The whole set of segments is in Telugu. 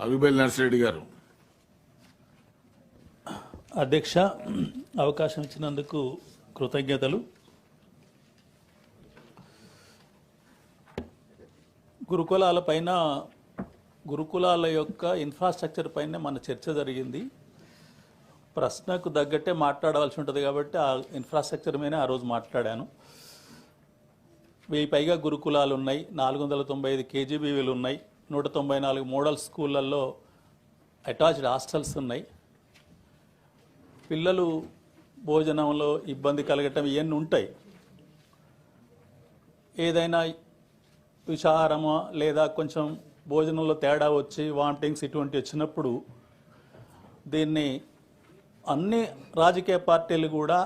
అవిబల్ నర్సిరెడ్డి గారు. అధ్యక్ష అవకాశం ఇచ్చినందుకు కృతజ్ఞతలు. గురుకులాల పైన గురుకులాల యొక్క ఇన్ఫ్రాస్ట్రక్చర్ పైన మన చర్చ జరిగింది. ప్రశ్నకు తగ్గట్టే మాట్లాడవలసి ఉంటుంది కాబట్టి ఆ ఇన్ఫ్రాస్ట్రక్చర్ మీద ఆ రోజు మాట్లాడాను. వెయ్యి పైగా గురుకులాలు ఉన్నాయి. నాలుగు వందల తొంభై ఐదు కేజీబీవీలు ఉన్నాయి నూట తొంభై నాలుగు మోడల్ స్కూళ్ళల్లో అటాచ్డ్ హాస్టల్స్ ఉన్నాయి. పిల్లలు భోజనంలో ఇబ్బంది కలగటం ఇవన్నీ ఉంటాయి. ఏదైనా విషాహారమో లేదా కొంచెం భోజనంలో తేడా వచ్చి వామిటింగ్స్ ఇటువంటి వచ్చినప్పుడు దీన్ని అన్ని రాజకీయ పార్టీలు కూడా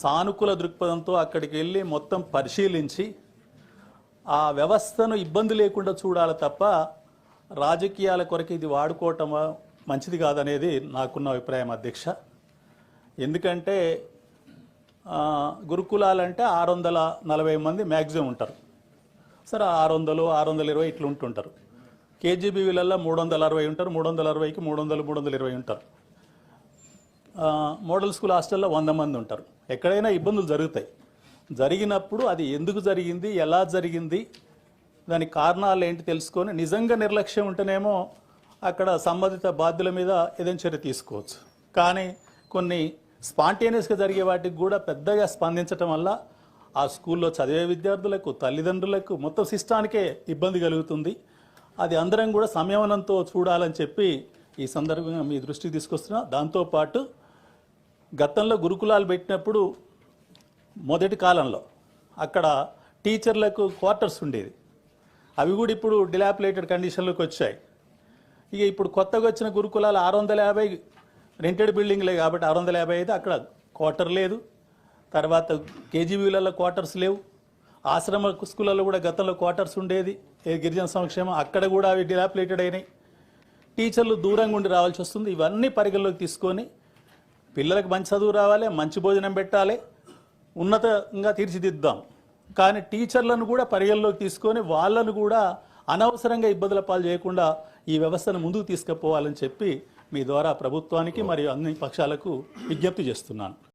సానుకూల దృక్పథంతో అక్కడికి వెళ్ళి మొత్తం పరిశీలించి ఆ వ్యవస్థను ఇబ్బంది లేకుండా చూడాలి తప్ప రాజకీయాల కొరకు ఇది వాడుకోవటం మంచిది కాదనేది నాకున్న అభిప్రాయం అధ్యక్ష. ఎందుకంటే గురుకులాలంటే ఆరు వందల నలభై మంది మ్యాక్సిమం ఉంటారు. సరే ఆరు వందలు ఆరు వందల ఇరవై ఇట్లా ఉంటుంటారు. కేజీబీవీలలో మూడు వందల అరవై ఉంటారు మూడు వందల అరవైకి మూడు వందలు మూడు వందల ఇరవై ఉంటారు. మోడల్ స్కూల్ హాస్టల్లో వంద మంది ఉంటారు. ఎక్కడైనా ఇబ్బందులు జరుగుతాయి. జరిగినప్పుడు అది ఎందుకు జరిగింది ఎలా జరిగింది దాని కారణాలు ఏంటి తెలుసుకొని నిజంగా నిర్లక్ష్యం ఉంటేనేమో అక్కడ సంబంధిత బాధ్యుల మీద ఏదైనా చర్య తీసుకోవచ్చు. కానీ కొన్ని స్పాంటేనియస్గా జరిగే వాటికి కూడా పెద్దగా స్పందించటం వల్ల ఆ స్కూల్లో చదివే విద్యార్థులకు తల్లిదండ్రులకు మొత్తం సిస్టానికే ఇబ్బంది కలుగుతుంది. అది అందరం కూడా సంయమనంతో చూడాలని చెప్పి ఈ సందర్భంగా మీ దృష్టికి తీసుకొస్తున్నా. దాంతోపాటు గతంలో గురుకులాలు పెట్టినప్పుడు మొదటి కాలంలో అక్కడ టీచర్లకు క్వార్టర్స్ ఉండేది. అవి కూడా ఇప్పుడు డిలాపిలేటెడ్ కండిషన్లోకి వచ్చాయి. ఇక ఇప్పుడు కొత్తగా వచ్చిన గురుకులాలు ఆరు వందల యాభై రెంటెడ్ బిల్డింగ్లే కాబట్టి ఆరు వందల యాభై అయితే అక్కడ క్వార్టర్ లేదు. తర్వాత కేజీబీలలో క్వార్టర్స్ లేవు. ఆశ్రమ స్కూళ్ళలో కూడా గతంలో క్వార్టర్స్ ఉండేది. ఏ గిరిజన సంక్షేమం అక్కడ కూడా అవి డిలాపిలేటెడ్ అయినాయి. టీచర్లు దూరంగా ఉండి రావాల్సి వస్తుంది. ఇవన్నీ పరిగణలోకి తీసుకొని పిల్లలకు మంచి చదువు రావాలి మంచి భోజనం పెట్టాలి. ఉన్నతంగా తీర్చిదిద్దాం. కానీ టీచర్లను కూడా పరిగణలోకి తీసుకొని వాళ్ళను కూడా అనవసరంగా ఇబ్బందుల పాలు చేయకుండా ఈ వ్యవస్థను ముందుకు తీసుకుపోవాలని చెప్పి మీ ద్వారా ప్రభుత్వానికి మరియు అన్ని పక్షాలకు విజ్ఞప్తి చేస్తున్నాను.